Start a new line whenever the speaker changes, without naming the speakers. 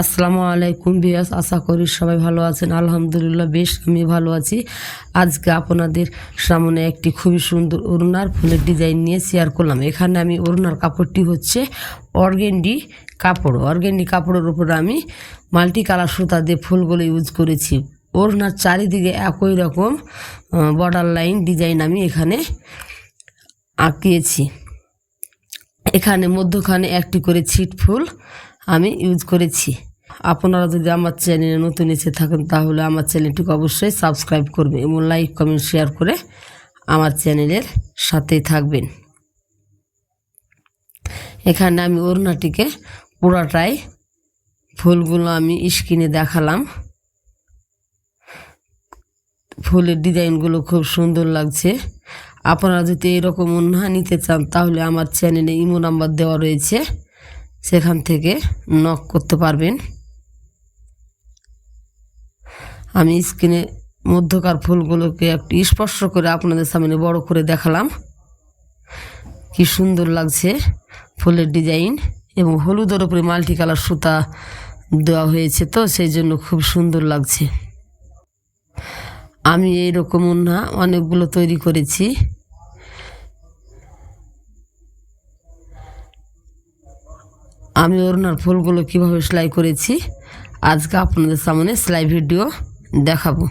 আসসালামু আলাইকুম বিয়াস, আশা করি সবাই ভালো আছেন। আলহামদুলিল্লাহ বেশ, আমি ভালো আছি। আজকে আপনাদের সামনে একটি খুবই সুন্দর অরুণার ফুলের ডিজাইন নিয়ে শেয়ার করলাম। এখানে আমি অরুণার কাপড়টি হচ্ছে অর্গেন্ডি কাপড়। অর্গেন্ডি কাপড়ের উপর আমি মাল্টি কালার সুতা দিয়ে ফুলগুলো ইউজ করেছি। ওড়নার চারিদিকে একই রকম বর্ডার লাইন ডিজাইন আমি এখানে আঁকিয়েছি। এখানে মধ্যখানে একটি করে ছিট ফুল আমি ইউজ করেছি। আপনারা যদি আমার চ্যানেলে নতুন এসে থাকেন, তাহলে আমার চ্যানেলটিকে অবশ্যই সাবস্ক্রাইব করবেন এবং লাইক, কমেন্ট, শেয়ার করে আমার চ্যানেলের সাথেই থাকবেন। এখানে আমি ওড়নাটিকে পুরাটাই ফুলগুলো আমি স্ক্রিনে দেখালাম। ফুলের ডিজাইনগুলো খুব সুন্দর লাগছে। আপনারা যদি এরকম উন্না নিতে চান, তাহলে আমার চ্যানেলে ইমো নাম্বার দেওয়া রয়েছে। সেখান থেকে নক করতে পারবেন। আমি স্ক্রিনে মধ্যকার ফুলগুলোকে একটু স্পর্শ করে আপনাদের সামনে বড় করে দেখালাম। কি সুন্দর লাগছে ফুলের ডিজাইন এবং হলুদের উপরে মাল্টি কালার সুতা দেওয়া হয়েছে তো, সেই জন্য খুব সুন্দর লাগছে। আমি এই এইরকম উন্না অনেকগুলো তৈরি করেছি। আমি ওনার ফুলগুলো কীভাবে সেলাই করেছি, আজকে আপনাদের সামনে সেলাই ভিডিও দেখাবো।